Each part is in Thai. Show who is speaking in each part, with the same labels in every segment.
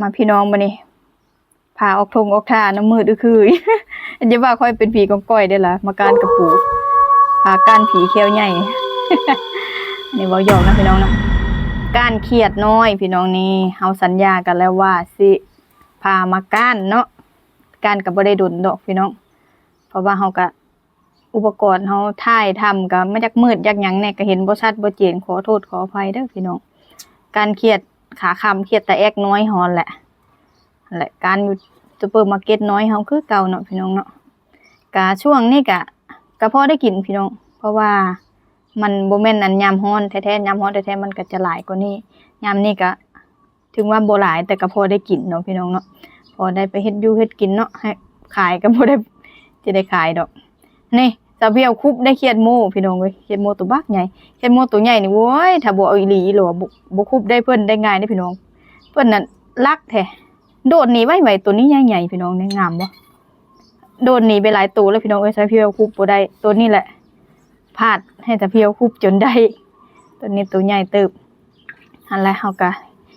Speaker 1: มาพี่น้องมานี่พาออกทงออกท่าน้ำมืดอือคืออย่าว่าค่อยเป็นผีกองก้อยได้ละมาการกระปูพาก้านผีเขี้ยวใหญ่นี่เว้าหยอกนะพี่น้องนะก้านเครียดน้อยพี่น้องนี่เฮาสัญญากันแล้วว่าสิพามาก้านเนาะก้านก็บ่ได้ดุนดอกพี่น้อง เพราะว่าเฮาก็อุปกรณ์เฮาถ่ายทำก็ไม่จักมืดจักหยังแน่ก็เห็นบ่ชัดบ่เจนขอโทษขออภัยเด้อพี่น้อง การเครียด ขาคำเครียดแต่แอกน้อยหอนแหละแหละการอยู่ซูเปอร์มาร์เก็ตน้อยเฮาคือเก่าเนาะพี่น้องเนาะกะช่วงนี้กะก็พอได้กินพี่น้อง เพราะว่ามันบ่แม่นอันยามฮ้อนแท้ๆยามฮ้อนแท้ๆมันก็จะหลายกว่านี้ยามนี้ก็ถึงว่าโบหลายแต่ก็พอได้กินเนาะพี่น้องเนาะพอได้ไปเฮ็ดอยู่เฮ็ดกินเนาะให้ขายก็บ่ได้จะได้ขายดอกนี่ สาเพียวคุบได้เครียดโมพี่น้องเว้ยเครียดโมตัวบักใหญ่เครียดโมตัวใหญ่นี่โว้ยถ้าบ่เอาอีหลีหรอบ่บ่คุบได้เพิ่นได้ง่ายเด้พี่น้อง เพิ่นน่ะรักแท้โดดหนีไว้ไว้ตัวนี้ใหญ่ๆพี่น้องเนี่ยงามบ่โดดหนีไปหลายตัวแล้วพี่น้องเอ้ยสาเพียวคุบบ่ได้ตัวนี้แหละพลาดให้สาเพียวคุบจนได้ตัวนี้ตัวใหญ่เติบอันแหละเฮาก็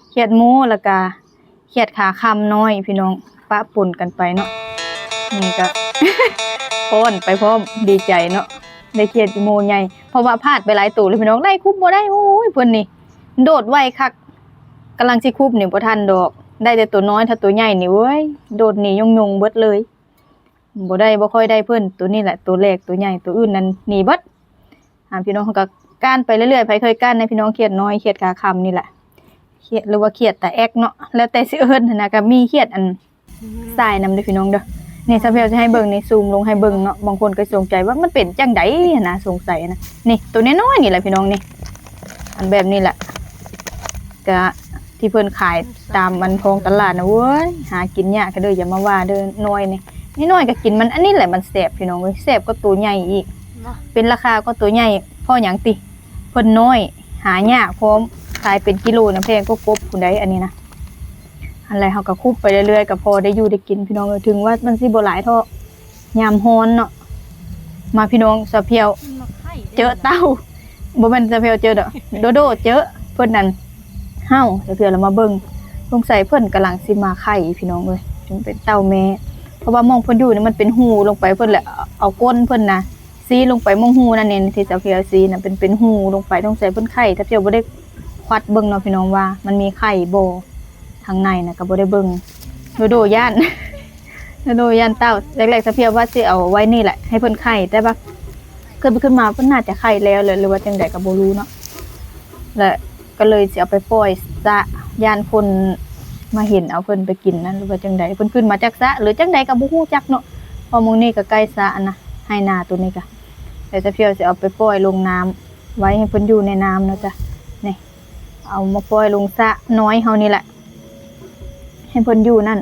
Speaker 1: เครียดโมแล้วก็เครียดขาคำน้อยพี่น้องปะปนกันไปเนาะนี่ก็ พ้นไปพร้อมดีใจเนาะได้เครียดโมใหญ่เพราะว่าพลาดไปหลายตัวเลยพี่น้องได้คุบบ่ได้โอ้ยเพิ่นนี่ โดดไวคักกำลังสิคุบนี่บ่ทันดอก ได้แต่ตัวน้อยถ้าตัวใหญ่นี่เว้ยโดดหนียงๆเบิดเลยบ่ได้บ่ค่อยได้เพิ่นตัวนี้แหละตัวเล็กตัวใหญ่ตัวอื่นนั้นหนีเบิดหาพี่น้องก็ก้านไปเรื่อยๆไผเคยก้านในพี่น้องเครียดน้อยเครียดขาคำนี่แหละเครียดหรือว่าเครียดแต่แอกเนาะแล้วแต่สิเอิ้นนนะก็มีเครียดอันสายนำเด้อพี่น้องเด้อ นี่ซาเพียวจะให้เบิ่งในซูมลงให้เบิ่งเนาะบางคนก็สงใจว่ามันเป็นจังไดนะสงสัยนะนี่ตัวน้อยนี่แหละพี่น้องนี่อันแบบนี้แหละก็ที่เพิ่นขายตามมันทองตลาดนะเว้ยหากินยากก็เด้ออย่ามาว่าเด้อน้อยนี่นี่น้อยก็กินมันอันนี้แหละมันแซ่บพี่น้องเว้ยแซ่บก็ตัวใหญ่อีกเป็นราคาก็ตัวใหญ่พ่อหยังติเพิ่นน้อย หายากพร้อมขายเป็นกิโลนะแพงก็กบคุณได้อันนี้นะ อะไรเขาก็คุบไปเรื่อยๆก็พอได้อยู่ได้กินพี่น้องเออถึงว่ามันสิบ่หลายเท่ายามฮ้อนเนาะมาพี่น้องสะเพียวเจอเต้าบ่แม่นสะเพียวเจอดอกโดโดเจอเพิ่นนั่นเฮาสะเพียวแล้วมาเบิ่งสงสัยเพิ่นกำลังสิมาไข่พี่น้องเอ้ยถึงเป็นเต้าแม่เพราะว่ามองเพิ่นอยู่นี่มันเป็นหูลงไปเพิ่นแหละเอาก้นเพิ่นนะซีลงไปมองหูนั่นเองที่สะเพียวซีน่ะเป็นเป็นหูลงไปต้องใส่เพิ่นไข่สะเพียวบ่ได้ควัดเบิ่งเนาะพี่น้องว่า มันมีไข่บ่างในนะก็บ่ได้เบิ่งโดโดย่านโดโดย่านเต้าแรกๆสะเพียวว่าสิเอาไว้นี่แหละให้เพิ่นไข่แต่ว่าขึ้นไปขึ้นมาเพิ่นน่าจะไข่แล้วเลยหรือว่าจังใดก็บ่รู้เนาะและก็เลยสิเอาไปปล่อยสะย่านคนมาเห็นเอาเพิ่นไปกินนั่นหรือว่าจังใดเพิ่นขึ้นมาจากสะหรือจังใดก็บ่ฮู้จักเนาะพอมองนี้ก็ใกล้สะนะให้นาตัวนี้ก็แต่สะเพียวสิเอาไปปล่อยลงน้ำไว้ให้เพิ่นอยู่ในน้ำเนาะจ้ะนี่เอามาปล่อยลงสะน้อยเฮานี่แหละ ให้เพิ่นอยู่นั่น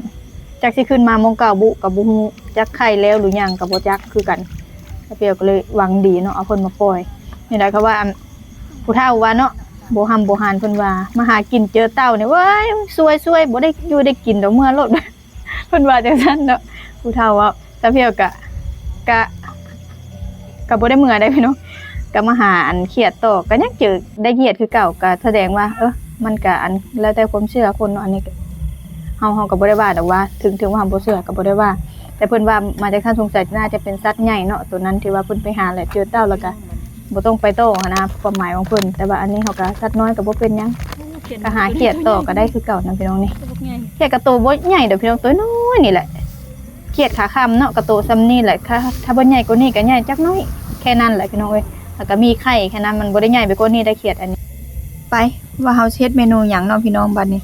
Speaker 1: จักสิขึ้นมามองเก่าบุกับบุฮูจักไข่แล้วหรือยังกับบ่จักคือกันเปียวก็เลยหวังดีเนาะเอาเพิ่นมาปล่อยนี่แหละเขาว่าผู้เฒ่าว่าเนาะบ่หำบ่หานเพิ่นว่ามาหากินเจอเต่าเนี่ยเว้ยซวยซวยบ่ได้อยู่ได้กินดอกเมื่อโลดเพิ่นว่าจังซั่นเนาะผู้เฒ่าว่าตาเพียวกะกะกะบ่ได้เมื่อได้พี่น้องก็มาหาอันเครียดต่อก็ยังเจอได้เครียดคือเก่าก็แสดงว่า เออมันก็อันแล้วแต่ความเชื่อคนเนาะอันนี้ เฮาเฮาก็บ่ได้ว่าดอกว่า ถึงถึงว่าเฮาบ่เชื่อก็บ่ได้ว่า แต่เพิ่นว่ามาจากท่านสงสัยน่าจะเป็นสัตว์ใหญ่เนาะตัวนั้นที่ว่าเพิ่นไปหาแหละเจอเต้าแล้วก็บ่ต้องไปโต้หั้นนะความหมายของเพิ่นแต่ว่าอันนี้เฮาก็สัตว์น้อยก็บ่เป็นหยังก็หาเขียดต่อก็ได้คือเก่านํพี่น้องนี่เขียดกระโตบ่ใหญ่ดอกพี่น้องตัวน้อยนี่แหละเขียดขาคำเนาะกระโตซ้ำนี่แหละถ้าถ้าบ่ใหญ่กว่านี้ก็ใหญ่จักน้อยแค่นั้นแหละพี่น้องเอ้ยแล้วก็มีไข่แค่นั้นมันบ่ได้ใหญ่ไปกว่านี้ได้เขียดอันนี้ ไปว่าเฮาเฮ็ดเมนูหยังเนาะพี่น้องบัดนี้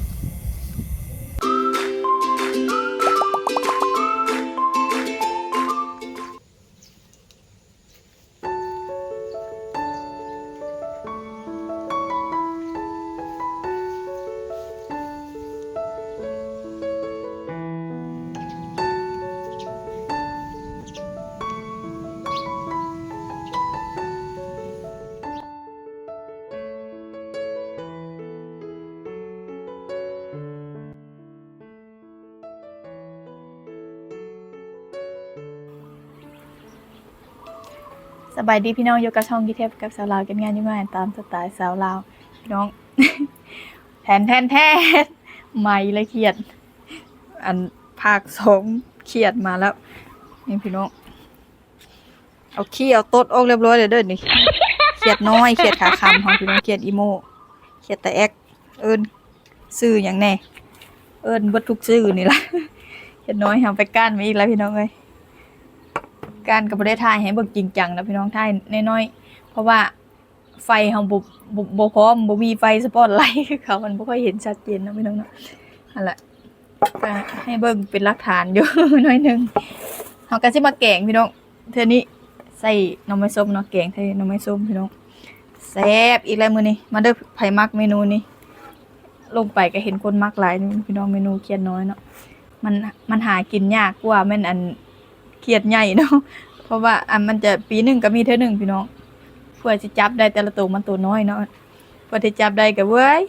Speaker 1: สบายดีพี่น้องอยู่กับช่องกีเทปกับสาวลาวกันงานยุ่งานตามสไตล์สาวลาวพี่น้อง แทนแทนแทนไม่ละเครียด อันภาคสองเครียดมาแล้วนี่พี่น้องเอาขี้เอาตดออกเรียบร้อยเลยเด้อนี่เครียดน้อยเครียดขาคำของพี่น้องเครียดอีโมเครียดแต่แอกเอิญซื้ออย่างแน่ เอิญเบิดทุกซื้อนี่ละเครียดน้อยเอาไปก้านมาอีกแล้วพี่น้องเอ้ย กานกับประเทศไทยให้เบิกจริงจังนะพี่น้องไทยน้อยๆเพราะว่าไฟเฮาบ่บ่บ่พร้อมบ่มีไฟสปอตไลท์คือเขามันบ่ค่อยเห็นชัดเจนนะพี่น้องเนาะนั่นแหละให้เบิ่งเป็นหลักฐานอยู่น้อยหนึงเฮาก็สิมาแกงพี่น้องเทื่อนี้ใส่หน้ำไม้ส้มเนาะแกงใส่หน้ำไม้ส้มพี่น้องแซ่บอีกแล้วมื้อนี้มาเด้อไผมักเมนูนี้ลงไปก็เห็นคนมักหลายพี่น้องเมนูเขียดน้อยเนาะมันมันหากินยากกว่าแม่นอัน เขียดใหญ่เนาะเพราะว่าอันมันจะปีหนึ่งก็มีเท่าหนึ่งพี่น้องเพื่อสิจับได้แต่ละตัวมันตัวน้อยเนาะเพื่อที่จับได้ก็เว้ย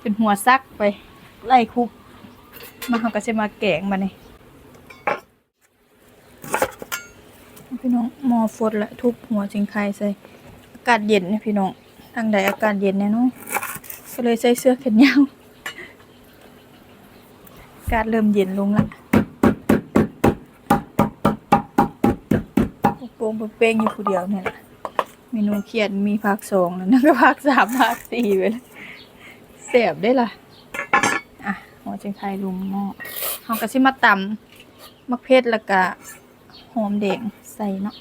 Speaker 1: เป็นหัวซักไป ไล่คุบมาเฮาก็สิมาแกงมาเนี่ยพี่น้องมอฟดและทุบหัวจิงไข่ใส่อากาศเย็นนะพี่น้องทางใดอากาศเย็นแน่เนอนก็เลยใส่เสื้อแขนยาวอากาศเริ่มเย็นลงละ โป่งเป้งอยู่ผู้เดียวเนี่ยแหละเมนูเครียดมีภาคสองแล้วนั่นก็ภาคสามภาคสี่ไปแล้วเสียบได้ล่ะ อะหัวจิงไข่ลุมหม้อเขาก็สิมาตำมะเขือแล้วก็หอมแดงใส่เนาะ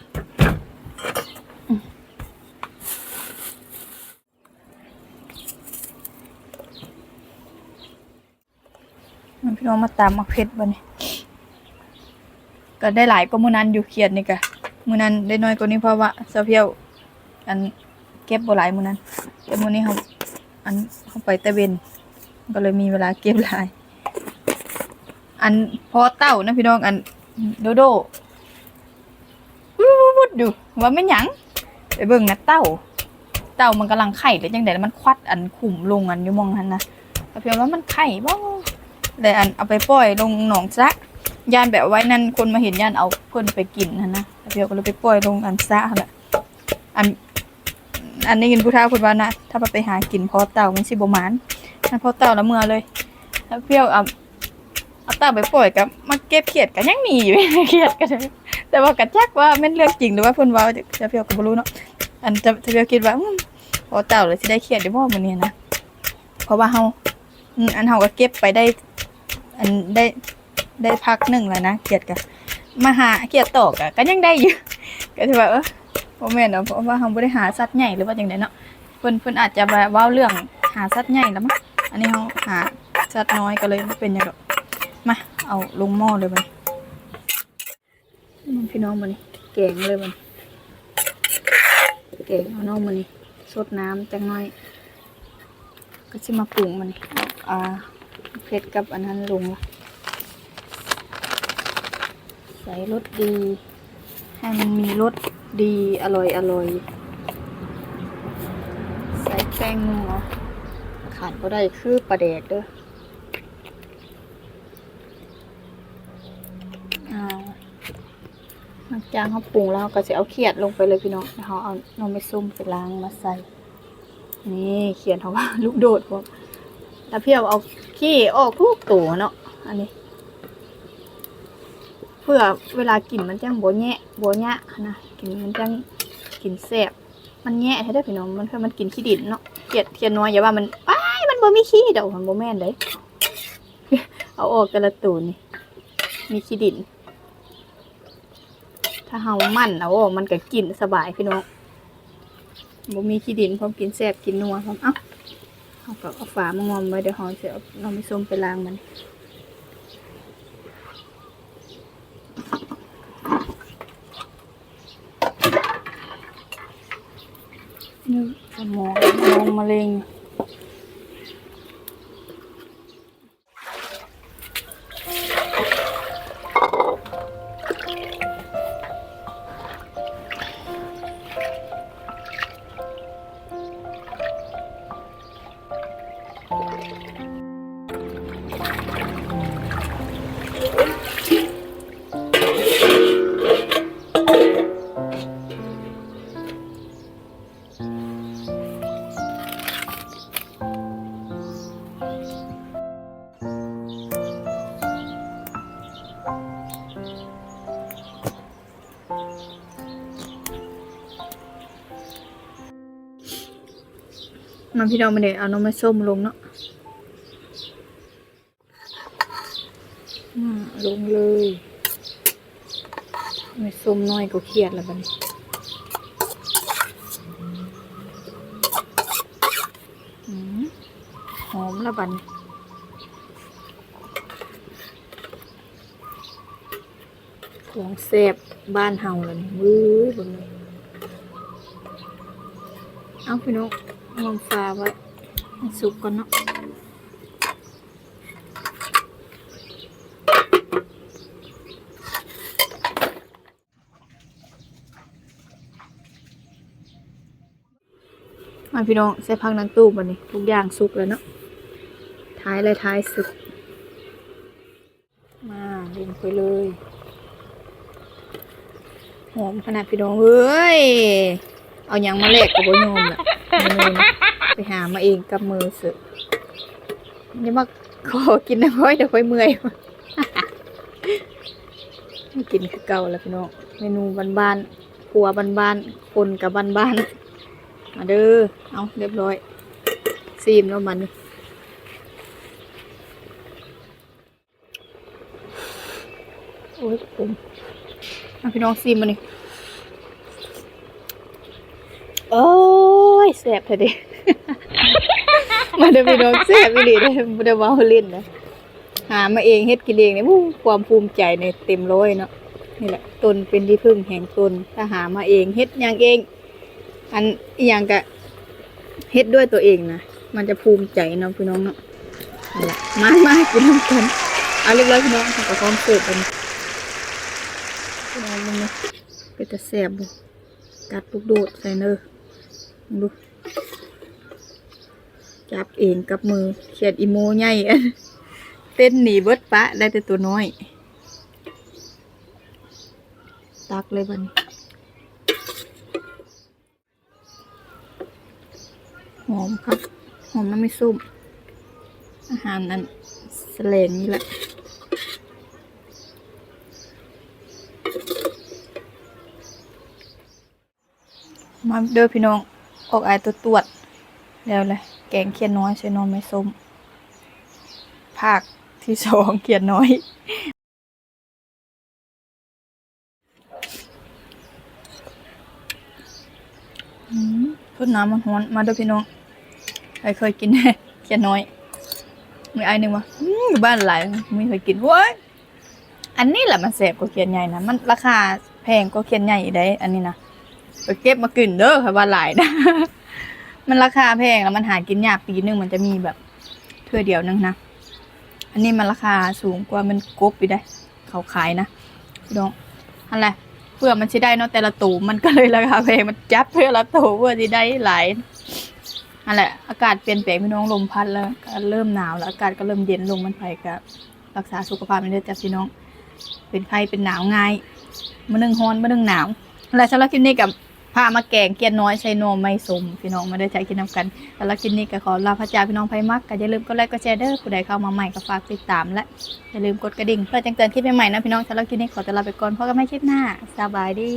Speaker 1: มันพี่น้องมาตามมาเพชรบ่นี่ก็ได้หลายก็มือนั้นอยู่เขียดนี่กะ มือนั้นได้น้อยกว่านี้เพราะว่าเสาเพียว อันเก็บบ่หลายมือนั้นแต่มือนี้เขาอันเขาไปตะเวนก็เลยมีเวลาเก็บหลาย อันพอเต้านะพี่น้องอันโดโดวุดวุดอยู่ว่าไม่หยังไปเบิ่งนะเต่าเต่ามันกำลังไข่เลยจังไดแล้วมันควัดอันขุ่มลงอันอยู่มองหันนะเพียงว่ามันไข่บ่เลยอันเอาไปปล่อยลงหนองซะ ย่านแบบไว้นั่นคนมาเห็นย่านเอาเพิ่นไปกินหันนะเพียงก็เลยไปปล่อยลงอันซะหั่นแหละอัน อันนี้กินผู้เฒ่าคนว่านะถ้าไปหากินพอเต่ามันสิบมานถ้าพอเต่าแล้วเมื่อเลยแล้วเพียวเอาเอาเต่าไปปล่อยกับมาเก็บเขียดกันยังมีอยู่เขียดกันแต่ว่ากระจักว่าแม่นเรื่องจริงหรือว่าเพิ่นว้าจะเพียวก็บ่รู้เนาะอันจะจะเพียวคิดว่าพอเต่าเลยสิได้เครียดได้บ่มื้อนี้นะเพราะว่าเฮาอันเฮาก็เก็บไปได้ อันได้ ได้พักหนึ่งแล้วนะเครียดก็มาหาเครียดต่อก็ก็ยังได้อยู่ก็ถือว่าเออบ่แม่นเนาะเพราะว่าเฮาบ่ได้หารสัตว์ใหญ่หรือว่าจังไดเนาะเพิ่นเพิ่นอาจจะแบบว้าเรื่องหาสัตว์ใหญ่แล้วมั้งอันนี้เฮาหาสัตว์น้อยก็เลยบ่เป็นหยังดอกมาเอาลงหม้อเลยมันพี่น้องมันแกงเลยมันแกงเอาน้องมันสดน้ำจังน้อย ก็จะมาปรุงมันเอาอ่าเผ็ดกับอันนั้นลงละ ใส่รสดี ให้มันมีรสดีอร่อยอร่อยใส่แป้งนัวขาดก็ได้คือปลาแดกเด้อเอาหลังจากเขาปรุงแล้วเราก็จะเอาเขียดลงไปเลยพี่น้องแล้วเขาเอานมไปซุ่มไปล้างมาใส่ นี่เขียนเขาว่าลูกโดดพวกแล้วพี่เอาเอาขี้ออกทุกตัวเนาะอันนี้เพื่อเวลากินมันจังโบแงะโบแงะนะกินมันจังกินแซ่บมันแงะให้ได้พี่น้องมันเพื่อมันกินขี้ดินเนาะเขียดเทียนน้อยอย่าว่ามันอ้ายมันบ่มีขี้เดี๋ยวมันบ่แม่นเลยเอาออกแต่ละตัวนี่มีขี้ดิน ถ้าเฮามั่นเอาออกมันก็กินสบายพี่น้องบ่มีขี้ดินพร้อมกินแซ่บกินนัวพร้อมเอ้าเอาก็เอาฝามางอมไว้เดี๋ยวเฮาจะเอาน้องไปส้มไปล้างมัน หมวกลงมะเร็ง มาพี่น้องมาเดี๋ยวเอาน้ำมันส้มลงเนาะลงเลยไม่ส้มน้อยก็เครียดแล้วบันหอมแล้วบันของแซ่บบ้านเฮาแล้วนี่มือบิ่งเลยเอาพี่น้อง งอมฟ้าไว้สุกก่อนเนาะมาพี่น้องใส่พักนังตู้บันนี้ ทุกอย่างสุกแล้วเนาะท้ายเลยท้ายสุก มาลงไปเลยหอมขนาดพี่น้องเอ้ย เอาหยังมาแลกกับโบยมล่ะเมนูนะ ไปหามาเองกับมือสือนี่มาขอกินนะค่อยเดี๋ยวค่อยเมื่อยไม่กินคือเก่าแล้วพี่น้องเมนูบ้านๆครัวบ้านๆคนกับบ้านๆมาเด้อเอาเรียบร้อยซีมแล้วมันโอ้ยผมพี่น้องซีมมานี่โอ้ แสบเถอะดิมาเด้อพี่น้องแสบอีหลีเด้อบ่ได้เว้าเล่นนะหามาเองเฮ็ดกินเองเนี่ยอู้ความภูมิใจในเต็มร้อยเนาะนี่แหละตนเป็นที่พึ่งแห่งตนถ้าหามาเองเฮ็ดอย่างเอง อันอหย่างกะเฮ็ดด้วยตัวเองนะมันจะภูมิใจเนาะพี่น้องเนาะนั่แหละมามากินน้ำกันเอาเรียบร้อยพี่น้องทำกับพร้อมเสิร์ฟกันพี่น้องมึงเนาะเป็นตะแสบบ่กัดลูกโดดใส่เนอดู จับเองกับมือเขียดอีโมใหญ่เต้นหนีเบิดปะได้แต่ตัวน้อย ตักเลยบันหอมครับหอมน้ำไม่ส้ม อาหารนั้นแสลงนี่แหละมาเด้อพี่น้อง ออกไอายตัวตรวจแล้วเลย แกงเขียดน้อยใส่นอนไม่ส้มภาคที่สองเขียดน้อย อืมทดน้ำมันร้อน มาด้อพี่น้องใครเคยกินเขียดน้อย มีไอ้หนึ่งวะอืมอยู่บ้านหลายไม่เคยกินเว้ยอันนี้แหละมันแสบกว่าเขียดใหญ่นะ มันราคาแพงกว่าเขียดใหญ่ได้ อันนี้นะไปเก็บมากินเด้อค่ะบ้านหลายนะ มันราคาแพงแล้วมันหากินยากปีหนึงมันจะมีแบบเทื่อเดียวนึงนะ อันนี้มันราคาสูงกว่ามันกบไปได้ เขาขายนะพี่น้องอะไรเพื่อมันสิได้เนาะแต่ละตูมันก็เลยราคาแพงมันจับเพื่อละตูเพื่อสิได้หลายอันแหละอากาศเปลี่ยนแปลงพี่น้องลมพัดแล้วก็เริ่มหนาวแล้วอากาศก็เริ่มเย็นลงมันไปก็รักษาสุขภาพมันเด้จ้ะพี่น้อง เป็นไข้เป็นหนาวง่ายมานึ่งฮ้อนมานึ่งหนาวและสำหรับคลิปนี้กับ ผ้ามาแกงเกียนน้อยใช้นมไม่สมพี่น้องไม่ได้ใช้กินน้ำกันแต่ละกินนี้ก็ขอลาพระจ่าพี่น้องไปมักก็อย่าลืมกดไลค์กดแชร์เด้อผู้ใดเข้ามาใหม่ก็ฝากติดตามและอย่าลืมกดกระดิ่งเพื่อแจ้งเตือนคลิปใหม่ๆนะพี่น้องสำหรับกินนี้ขอตัวลาไปก่อนพบกันใหม่คลิปหน้าสบายดี